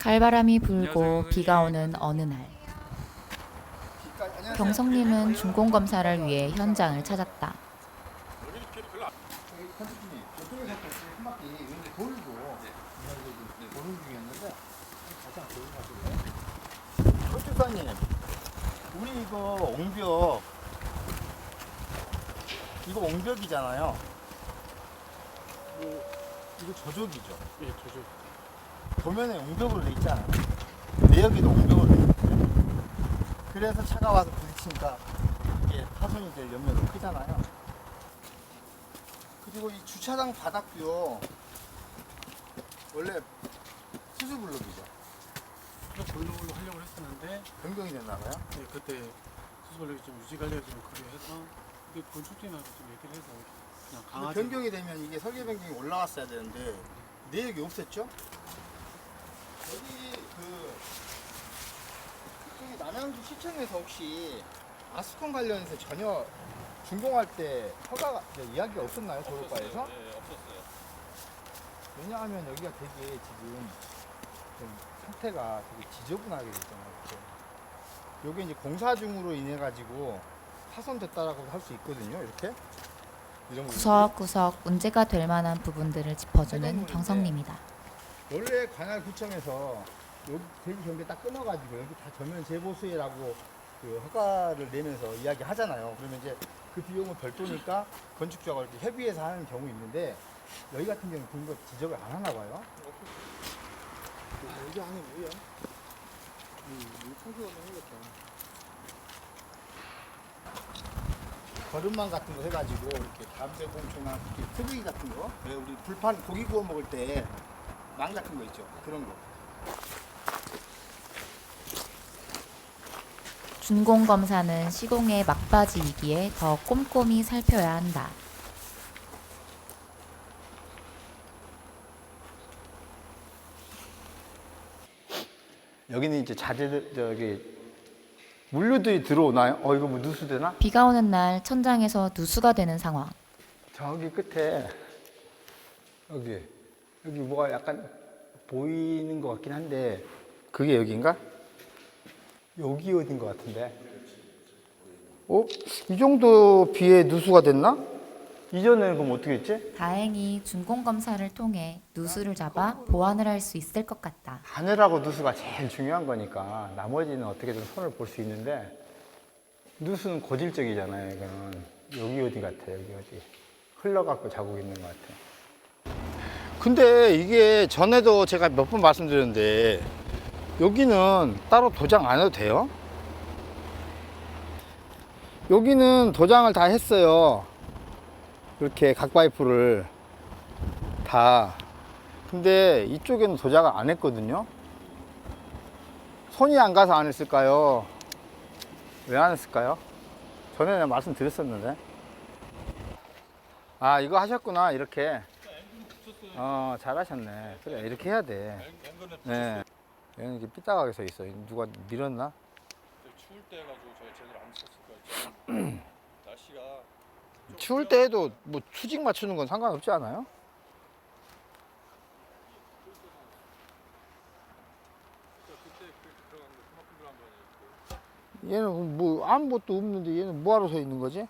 칼바람이 불고 비가 오는 어느 날 경성님은 준공검사를 위해 현장을 찾았다. 우리 이거 옹벽 이거 옹벽이잖아요. 이거, 이거 저쪽이죠. 예, 저죠. 도면에 옹벽으로 돼 있잖아요. 내역에도 옹벽으로 돼 있거든요. 그래서 차가 와서 부딪히니까 이게 파손이 될 염려도 크잖아요. 그리고 이 주차장 바닥도요. 원래 수수블록이죠. 저 볼록으로 하려고 했었는데 변경이 됐나 봐요. 예, 그때 수술력이 좀 유지 관리가 좀 그래서 이게 건축팀하고 좀 얘기를 해서 그냥 강아지 변경이 되면 이게 설계 변경이 올라왔어야 되는데 내역이 없었죠? 여기 그 저기 남양주 시청에서 혹시 아스콘 관련해서 전혀 준공할 때 허가가 네, 이야기가 없었나요 도로과에서? 네, 없었어요. 왜냐하면 여기가 되게 지금 좀 상태가 되게 지저분하게 됐잖아요. 이렇게. 요게 이제 공사 중으로 인해 가지고 파손됐다라고 할 수 있거든요. 이렇게 이런 부분들이. 구석구석 문제가 될 만한 부분들을 짚어주는 경성님이다. 원래 관할구청에서 여기 대지 경계 딱 끊어가지고 여기 다 전면 재보수해라고 그 허가를 내면서 이야기 하잖아요. 그러면 이제 그 비용은 별도니까 건축주하고 이렇게 협의해서 하는 경우 있는데 여기 같은 경우는 그런 거 지적을 안 하나 봐요. 여기 안에 뭐야? 이 청소가 생겼다. 거름망 같은 거 해가지고 이렇게 담배 봉초나 이렇게 트브기 같은 거, 왜 우리 불판 고기 구워 먹을 때 망 같은 거 있죠? 그런 거. 준공 검사는 시공의 막바지이기에 더 꼼꼼히 살펴야 한다. 여기는 이제 자재들 저기 물류들이 들어오나요? 어 이거 뭐 누수되나? 비가 오는 날 천장에서 누수가 되는 상황. 저기 끝에 여기 여기 뭐가 약간 보이는 것 같긴 한데 그게 여기인가? 여기 어딘 것 같은데. 어? 이 정도 비에 누수가 됐나? 이전에는 그럼 어떻게 했지? 다행히 준공 검사를 통해 누수를 잡아 보완을 할 수 있을 것 같다. 하늘하고 누수가 제일 중요한 거니까 나머지는 어떻게든 손을 볼 수 있는데 누수는 고질적이잖아요. 이거는 여기 어디 같아 여기 어디 흘러갖고 자국 있는 것 같아. 근데 이게 전에도 제가 몇 번 말씀드렸는데 여기는 따로 도장 안 해도 돼요? 여기는 도장을 다 했어요. 이렇게 각 파이프를 다 근데 이쪽에는 도장을 안 했거든요. 손이 안 가서 안 했을까요? 왜 안 했을까요? 전에 말씀드렸었는데. 아, 이거 하셨구나, 이렇게. 어, 잘하셨네. 그래, 이렇게 해야 돼. 앵근에 네. 얘는 이렇게 삐딱하게 서 있어. 누가 밀었나? 추울 때 해가지고 저희 제대로 안 쳤을 거예요. 날씨가 추울 때 해도 뭐 수직 맞추는 건 상관없지 않아요? 그때 그 들어간 거 그만큼 들어간 거예요. 얘는 뭐 아무것도 없는데 얘는 뭐하러 서 있는 거지?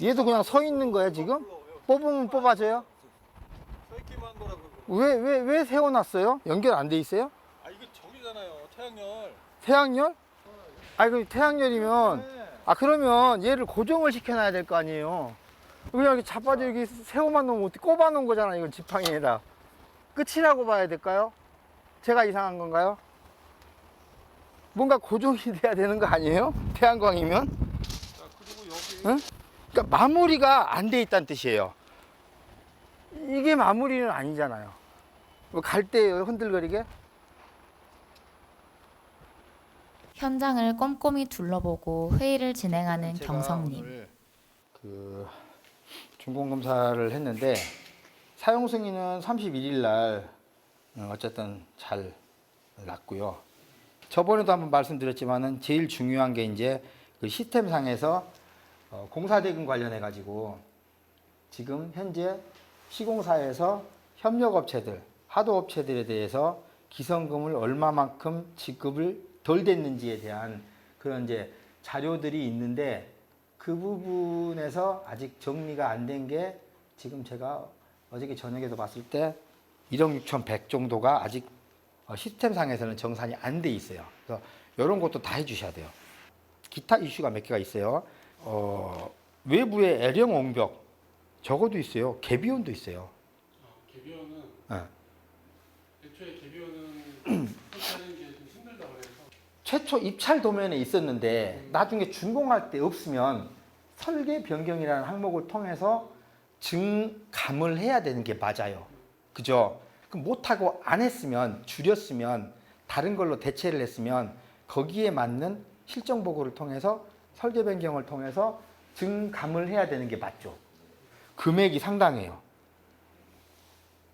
얘도 그냥 서 있는 거야 지금? 뽑으면 있기만 한 거라고. 왜 왜 왜 세워놨어요? 연결 안 돼 있어요? 아 이거 저기잖아요. 태양열. 태양열? 아니 그 태양열이면 아 그러면 얘를 고정을 시켜놔야 될 거 아니에요? 그냥 이렇게 자빠져 여기 세워만 놓으면 어떻게 꼽아놓은 거잖아 이건 지팡이에다 끝이라고 봐야 될까요? 제가 이상한 건가요? 뭔가 고정이 돼야 되는 거 아니에요? 태양광이면? 자 그리고 여기 응? 그러니까 마무리가 안 돼 있다는 뜻이에요. 이게 마무리는 아니잖아요. 뭐 갈 때 흔들거리게? 현장을 꼼꼼히 둘러보고 회의를 진행하는 제가 경성님. 오늘 그 준공 검사를 했는데 사용 승인은 31일 날 어, 어쨌든 잘 났고요. 저번에도 한번 말씀드렸지만은 제일 중요한 게 이제 그 시스템상에서 어, 공사 대금 관련해 가지고 지금 현재 시공사에서 협력업체들 하도 업체들에 대해서 기성금을 얼마만큼 지급을 덜 됐는지에 대한 그런 이제 자료들이 있는데 그 부분에서 아직 정리가 안 된 게 지금 제가 어저께 저녁에도 봤을 때 1억 6천100 정도가 아직 어, 시스템상에서는 정산이 안 돼 있어요. 그래서 이런 것도 다 해주셔야 돼요. 기타 이슈가 몇 개가 있어요. 어, 외부의 L형 옹벽 저거도 있어요. 개비온도 있어요. 아, 개비어는 예. 애초에 개비어는 설치하는 게 좀 힘들다고 해서 최초 입찰 도면에 있었는데 나중에 준공할 때 없으면 설계 변경이라는 항목을 통해서 증감을 해야 되는 게 맞아요. 그죠? 그럼 못하고 안 했으면 줄였으면 다른 걸로 대체를 했으면 거기에 맞는 실정 보고를 통해서 설계 변경을 통해서 증감을 해야 되는 게 맞죠. 금액이 상당해요.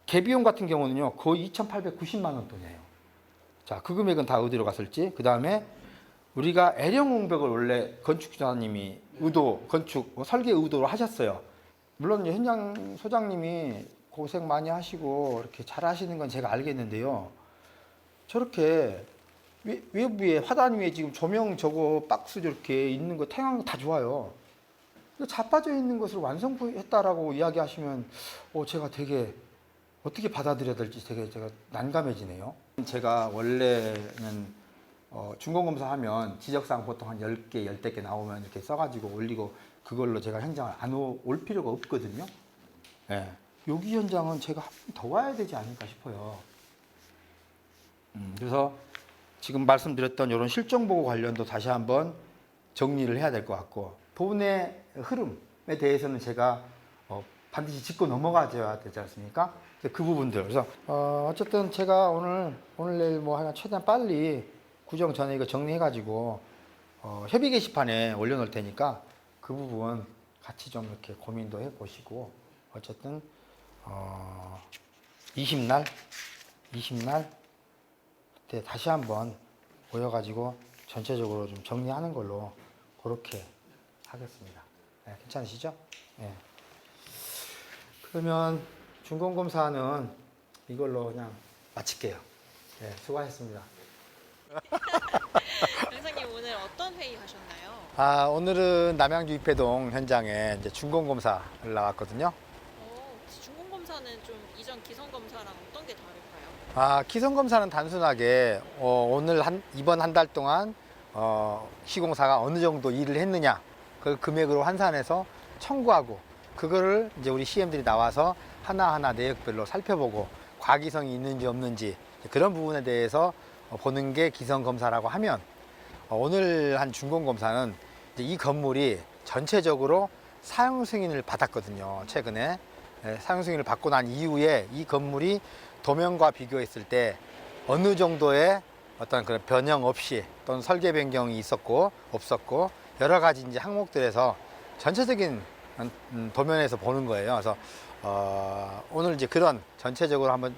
개비용 같은 경우는요 거의 2,890만 원 돈이에요. 자, 그 금액은 다 어디로 갔을지. 그 다음에 우리가 L형 공백을 원래 건축주사님이 의도, 건축, 뭐 설계 의도로 하셨어요. 물론 현장 소장님이 고생 많이 하시고 이렇게 잘 하시는 건 제가 알겠는데요. 저렇게 외, 외부에 화단 위에 지금 조명 저거 박스 저렇게 있는 거거다 좋아요. 자빠져 있는 것을 완성했다라고 이야기하시면 어, 제가 되게 어떻게 받아들여야 될지 되게 제가 난감해지네요. 제가 원래는 어, 준공검사 하면 지적사항 보통 한 10개, 10개 나오면 이렇게 써가지고 올리고 그걸로 제가 현장을 안 올 필요가 없거든요. 예. 여기 현장은 제가 한 번 더 와야 되지 않을까 싶어요. 음, 그래서 지금 말씀드렸던 이런 실정 보고 관련도 다시 한번 정리를 해야 될 것 같고 돈의 흐름에 대해서는 제가 어, 반드시 짚고 넘어가줘야 되지 않습니까? 그 부분들. 그래서 어, 어쨌든 제가 오늘 오늘 내일 뭐 하여간 최대한 빨리 구정 전에 이거 정리해가지고 어, 협의 게시판에 올려놓을 테니까 그 부분 같이 좀 이렇게 고민도 해보시고 어쨌든 어, 20날 20날 그때 다시 한번 모여가지고 전체적으로 좀 정리하는 걸로 그렇게 하겠습니다. 네, 괜찮으시죠? 네. 그러면 준공검사는 이걸로 그냥 마칠게요. 네, 수고하셨습니다. 영상님 오늘 어떤 회의 하셨나요? 아, 오늘은 남양주 입회동 현장에 이제 준공검사를 나왔거든요. 어, 혹시 중공검사는 좀 이전 기성검사랑 어떤 게 다를까요? 아, 기성검사는 단순하게 어, 오늘 한, 이번 한 달 동안 어, 시공사가 어느 정도 일을 했느냐 그걸 금액으로 환산해서 청구하고 그거를 이제 우리 CM들이 나와서 하나하나 내역별로 살펴보고 과기성이 있는지 없는지 그런 부분에 대해서 어, 보는 게 기성 검사라고 하면 어, 오늘 한 준공 검사는 이제 이 건물이 전체적으로 사용 승인을 받았거든요. 최근에 예, 사용 승인을 받고 난 이후에 이 건물이 도면과 비교했을 때 어느 정도의 어떤 그런 변형 없이 또는 설계 변경이 있었고 없었고 여러 가지 이제 항목들에서 전체적인 음, 도면에서 보는 거예요. 그래서 어, 오늘 이제 그런 전체적으로 한번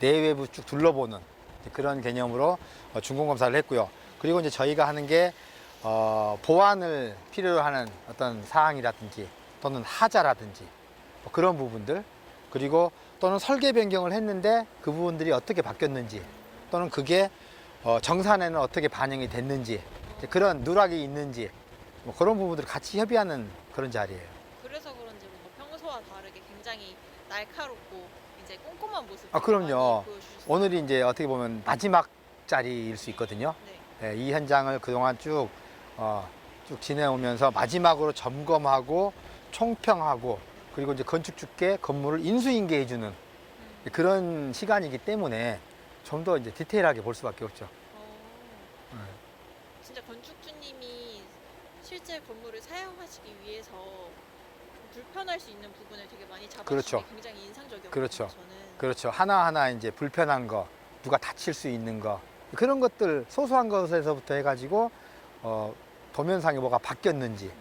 내외부 쭉 둘러보는 그런 개념으로 어, 준공검사를 했고요. 그리고 이제 저희가 하는 게 어, 보완을 필요로 하는 어떤 사항이라든지 또는 하자라든지 뭐 그런 부분들 그리고 또는 설계 변경을 했는데 그 부분들이 어떻게 바뀌었는지 또는 그게 어, 정산에는 어떻게 반영이 됐는지 그런 누락이 있는지 뭐 그런 부분들을 같이 협의하는 그런 자리예요. 그래서 그런지 뭔가 평소와 다르게 굉장히 날카롭고 이제 꼼꼼한 모습. 아, 그럼요. 오늘이 이제 어떻게 보면 마지막 자리일 수 있거든요. 네. 예, 이 현장을 그동안 쭉, 어, 쭉 지내오면서 마지막으로 점검하고 총평하고 그리고 이제 건축주께 건물을 인수인계해주는 그런 시간이기 때문에 좀 더 이제 디테일하게 볼 수밖에 없죠. 어, 네. 진짜 건축주님이 실제 건물을 사용하시기 위해서 불편할 수 있는 부분을 되게 많이 잡아주는 그렇죠. 게 굉장히 인상적이었거든요. 그렇죠. 저는. 그렇죠. 하나하나 이제 불편한 거, 누가 다칠 수 있는 거, 그런 것들, 소소한 것에서부터 해가지고, 어, 도면상에 뭐가 바뀌었는지.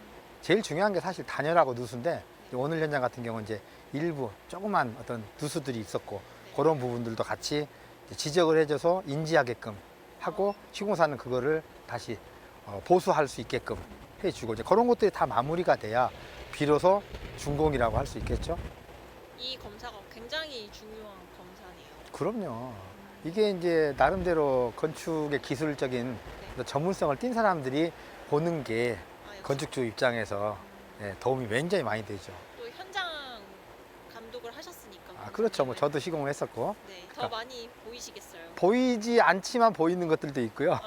제일 중요한 게 사실 단열하고 누수인데, 오늘 현장 같은 경우는 이제 일부 조그만 어떤 누수들이 있었고, 그런 부분들도 같이 지적을 해줘서 인지하게끔 하고, 시공사는 그거를 다시 어, 보수할 수 있게끔 해주고, 이제 그런 것들이 다 마무리가 돼야 비로소 준공이라고 할 수 있겠죠. 이 검사가 굉장히 중요한 검사네요. 그럼요. 이게 이제 나름대로 건축의 기술적인 전문성을 띈 사람들이 보는 게 아, 역시 건축주 입장에서 예, 도움이 굉장히 많이 되죠. 또 현장 감독을 하셨으니까. 아, 그렇죠. 뭐 저도 시공을 했었고 네, 더 많이 보이시겠어요. 보이지 않지만 보이는 것들도 있고요.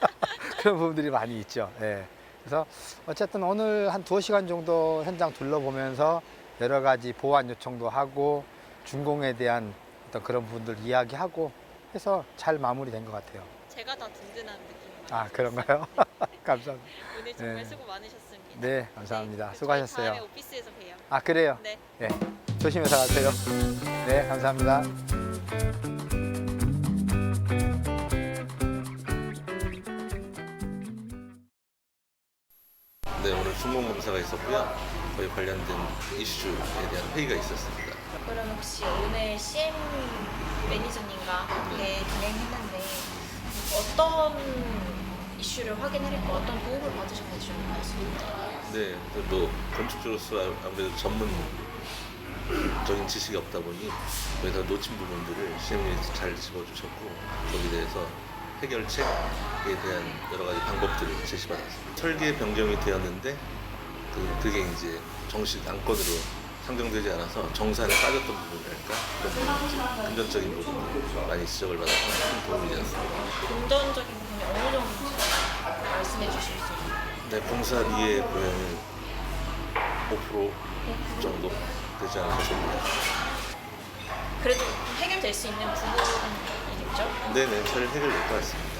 그런 부분들이 많이 있죠. 예. 그래서 어쨌든 오늘 한 두어 시간 정도 현장 둘러보면서 여러 가지 보완 요청도 하고 준공에 대한 어떤 그런 부분들 이야기하고 해서 잘 마무리된 것 같아요. 제가 다 든든한 느낌. 아 그런가요? 감사합니다. 오늘 정말 네. 수고 많으셨습니다. 네, 감사합니다. 저희 수고하셨어요. 다음에 오피스에서 봬요. 아 그래요? 네. 네. 조심해서 가세요. 네, 감사합니다. 네, 오늘 준공검사가 있었고요. 거기 관련된 이슈에 대한 회의가 있었습니다. 그럼 혹시 오늘 CM 매니저님과 함께 진행했는데 어떤 이슈를 확인을 했고 어떤 도움을 받으셨는지 좀 말씀해주세요. 네, 근데 뭐 건축주로서 아무래도 전문적인 지식이 없다 보니 거기서 놓친 부분들을 CM이 잘 집어주셨고 거기에 대해서 해결책에 대한 여러 가지 방법들을 제시받았습니다. 설계 변경이 되었는데 그, 그게 이제 정식 안건으로 상정되지 않아서 정산에 빠졌던 부분이랄까 그런 금전적인 부분들 많이 지적을 받아서 큰 도움이 되었습니다. 금전적인 부분이 어느 정도인지 말씀해 주실 수 있나요? 네, 공사비의 보면은 5% 정도 되지 않을까 싶습니다. 그래도 좀 해결될 수 있는 부분 이겠죠? 네네, 잘 해결될 것 같습니다.